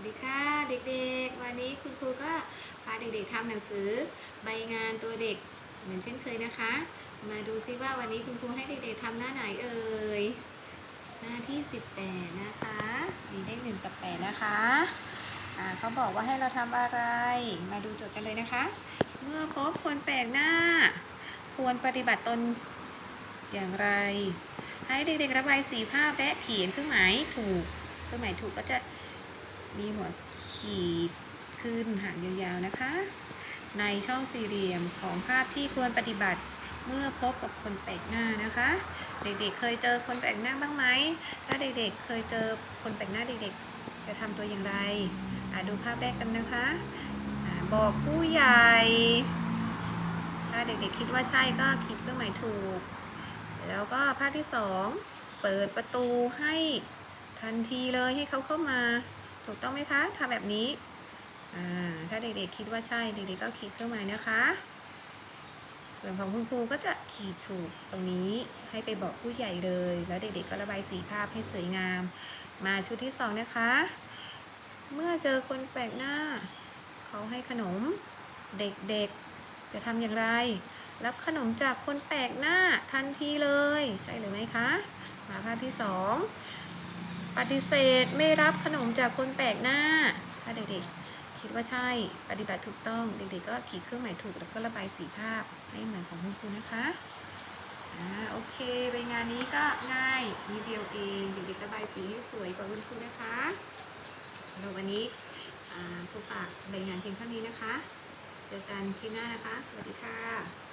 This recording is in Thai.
วัสดีค่ะเด็กๆ วันนี้คุณครูก็พาเด็กๆทำหนังสือใบงานตัวเด็กเหมือนเช่นเคยนะคะ มาดูซิว่าวันนี้คุณครูให้เด็กๆทำหน้าไหนเอ่ยหน้าที่18นะคะมีเลขหนึ่งกับแปดนะคะอ่าเขาบอกว่าให้เราทำอะไร มาดูโจทย์กันเลยนะคะ เมื่อพบคนแปลกหน้า ควรปฏิบัติตนอย่างไร ให้เด็กๆระบายสีภาพและเขียนเครื่องหมายถูกเครื่องหมายถูกก็จะ มีหัวขีดขึ้นหางยาวๆนะคะ ในช่องสี่เหลี่ยมของภาพที่ควรปฏิบัติเมื่อพบกับคนแปลกหน้านะคะ เด็กๆ เคยเจอคนแปลกหน้าบ้างไหม ถ้าเด็กๆ เคยเจอคนแปลกหน้าเด็กๆ จะทำตัวอย่างไรดูภาพแรกกันนะคะอบอกผู้ใหญ่ ถ้าเด็กๆ คิดว่าใช่ก็คิดเครื่องหมายถูก แล้วก็ภาพที่สองเปิดประตูให้ทันทีเลยให้เขาเข้ามา ถูกต้องไหมคะทำแบบนี้ถ้าเด็กๆคิดว่าใช่เด็กๆก็ขีดเครื่องหมายนะคะ ส่วนของคุณครูก็จะขีดถูกตรงนี้ให้ไปบอกผู้ใหญ่เลย แล้วเด็กๆก็ระบายสีภาพให้สวยงาม มาชุดที่สองนะคะ เมื่อเจอคนแปลกหน้า เขาให้ขนมเด็กๆจะทำอย่างไร รับขนมจากคนแปลกหน้าทันทีเลย ใช่หรือไม่คะ มาภาพที่สอง ปฏิเสธไม่รับขนมจากคนแปลกหน้า ถ้าเด็กๆคิดว่าใช่ปฏิบัติถูกต้อง เด็กๆก็ขีดเครื่องหมายถูกแล้วก็ระบายสีภาพให้เหมือนของคุณครูนะคะอ่าโอเคใบงานนี้ก็ง่ายนิดเดียวเองเด็กๆระบายสีให้สวยกว่าคุณครูนะคะสำหรับวันนี้ครูฝากใบงานเพียงเท่านี้นะคะ เจอกันคลิปหน้านะคะ สวัสดีค่ะ